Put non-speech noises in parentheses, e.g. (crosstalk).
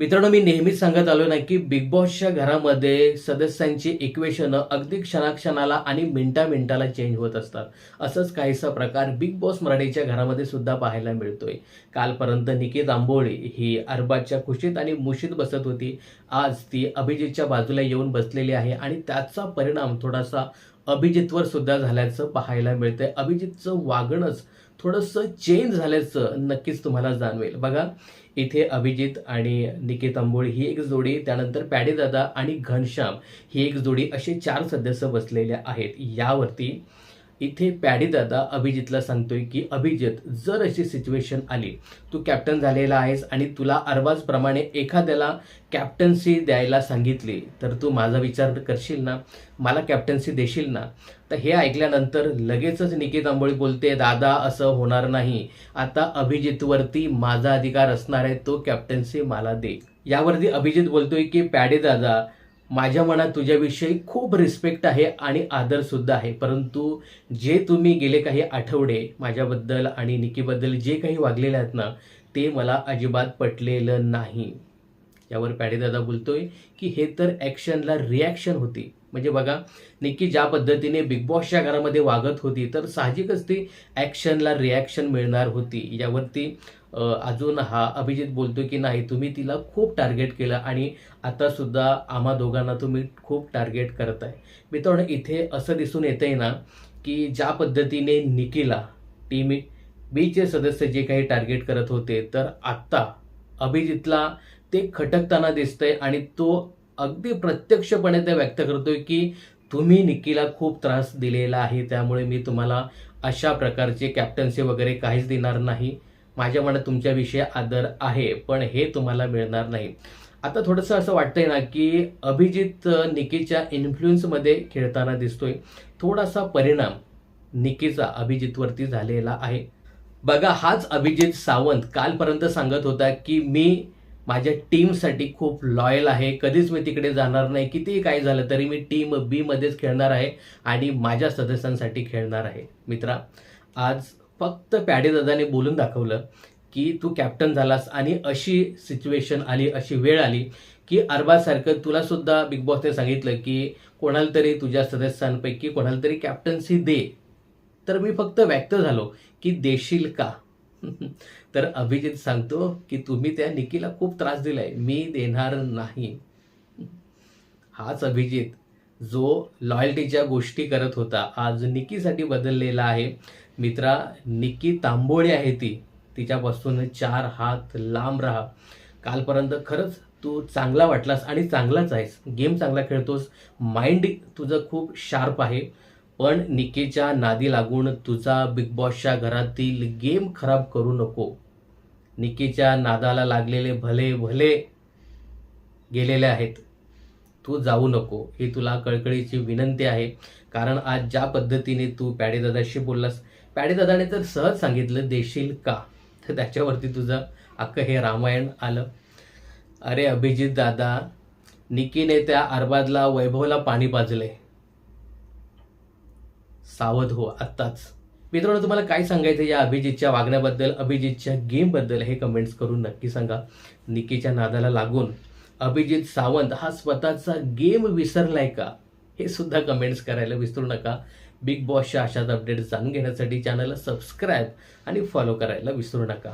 मित्रांनो मी नेहमीच सांगत आलो ना की बिग बॉसच्या घरामध्ये सदस्यांची इक्वेशन अगदी क्षणाक्षणाला आणि मिनटा मिनटाला चेंज होत असतात. असंच काहीसा प्रकार बिग बॉस मराठीच्या घरामध्ये सुद्धा पाहायला मिळतोय. कालपर्यंत निकेत आंबोळी ही अरबाजच्या खुशीत आणि मुशीत बसत होती. आज ती अभिजितच्या बाजूला येऊन बसलेली आहे आणि त्याचा परिणाम थोडासा अभिजितवर सुद्धा झाल्याचं पाहायला मिळतंय. अभिजितचं वागणंच थोडंसं चेंज झाल्याचं नक्कीच तुम्हाला जाणवेल. बघा इथे अभिजित आणि निकेत अंबोळ ही एक जोडी त्यानंतर पॅडेदादा आणि घनश्याम ही एक जोडी असे चार सदस्य बसलेले आहेत. यावरती इथे पॅडीदादा अभिजितला सांगतोय की अभिजित जर अशी सिच्युएशन आली तू कॅप्टन झालेला आहेस आणि तुला अरबाजप्रमाणे एखाद्याला कॅप्टन्सी द्यायला सांगितली तर तू माझा विचार करशील ना? मला कॅप्टन्सी देशील ना? तर हे ऐकल्यानंतर लगेचच निकेत आंबोळी बोलते दादा असं होणार नाही. आता अभिजितवरती माझा अधिकार असणार आहे तो कॅप्टन्सी मला दे. यावरती अभिजित बोलतोय की पॅडे दादा माझ्या मनात तुझ्याविषयी खूप रिस्पेक्ट आहे आणि आदरसुद्धा आहे. परंतु जे तुम्ही गेले काही आठवडे माझ्याबद्दल आणि निकीबद्दल जे काही वागलेले आहेत ना ते मला अजिबात पटलेलं नाही. यावर पॅडेदादा बोलतोय की हे तर ॲक्शनला रिॲक्शन होती. म्हणजे बघा निक्की ज्या पद्धतीने बिग बॉसच्या घरामध्ये वागत होती तर साहजिकच ती ॲक्शनला रिॲक्शन मिळणार होती. यावरती अजून हा अभिजित बोलतो की नाही तुम्ही तिला खूप टार्गेट केलं आणि आतासुद्धा आम्हा दोघांना तुम्ही खूप टार्गेट करताय. मित्रांनो इथे असं दिसून येतंय ना की ज्या पद्धतीने निकीला टीम बीचे सदस्य जे काही टार्गेट करत होते तर आत्ता अभिजितला ते खटकताना दिसतंय आणि तो अगदी प्रत्यक्षपणे ते व्यक्त करतोय की तुम्ही निकीला खूप त्रास दिलेला आहे त्यामुळे मी तुम्हाला अशा प्रकारचे कॅप्टन्सी वगैरे काहीच देणार नाही. माझ्या मनात तुमच्याविषयी आदर आहे पण हे तुम्हाला मिळणार नाही. आता थोडंसं असं वाटतंय ना की अभिजित निकीच्या इन्फ्लुएन्समध्ये खेळताना दिसतोय. थोडासा परिणाम निकीचा अभिजितवरती झालेला आहे. बघा हाच अभिजित सावंत कालपर्यंत सांगत होता की मी माझ्या टीमसाठी खूप लॉयल आहे. कधीच मी तिकडे जाणार नाही. कितीही काय झालं तरी मी टीम बीमध्येच खेळणार आहे आणि माझ्या सदस्यांसाठी खेळणार आहे. मित्रा आज फक्त पॅडेदादाने बोलून दाखवलं की तू कॅप्टन झालास आणि अशी सिच्युएशन आली अशी वेळ आली की अरबासारखं तुला सुद्धा बिग बॉसने सांगितलं की कोणाला तरी तुझ्या सदस्यांपैकी कोणाला तरी कॅप्टन्सी दे. तर मी फक्त व्यक्त झालो की देशील का? (laughs) तर अभिजित सांगतो की तुम्ही त्या निकीला खूप त्रास दिलाय. मी देणार नाही. हाच अभिजित जो लॉयल्टीच्या गोष्टी करत होता. आज निकीसाठी बदललेला आहे. मित्रा निकी तांबोळी आहे ती. तिच्यापासून चार हात लांब राहा. कालपर्यंत खरंच तू चांगला वाटलास आणि चांगलाच आहेस. गेम चांगला खेळतोस. माइंड तुझं खूप शार्प आहे. पण निकेच्या नादी लागून तुझा बिग बॉसच्या घरातील गेम खराब करू नको. निकेच्या नादाला लागलेले भले भले गेलेले आहेत. तू जाऊ नको ही तुला कळकळीची विनंती आहे. कारण आज ज्या पद्धतीने तू पॅडेदादाशी बोललास पॅडेदादाने तर सहज सांगितलं देशील का? तर त्याच्यावरती तुझं अख्खं हे रामायण आलं. अरे अभिजित दादा निकीने त्या अरबादला वैभवला पाणी पाजले सावध हो आत्ताच. मित्रांनो तुम्हाला काय सांगायचं या अभिजितच्या वागण्याबद्दल अभिजितच्या गेमबद्दल हे कमेंट्स करून नक्की सांगा. निकीच्या नादाला लागून अभिजित सावंत हा स्वतःचा गेम विसरलाय का? हे सुद्धा कमेंट्स करायला विसरू नका. बिग बॉसच्या अशाच अपडेट्स जाणून घेण्यासाठी चॅनलला सबस्क्राईब आणि फॉलो करायला विसरू नका.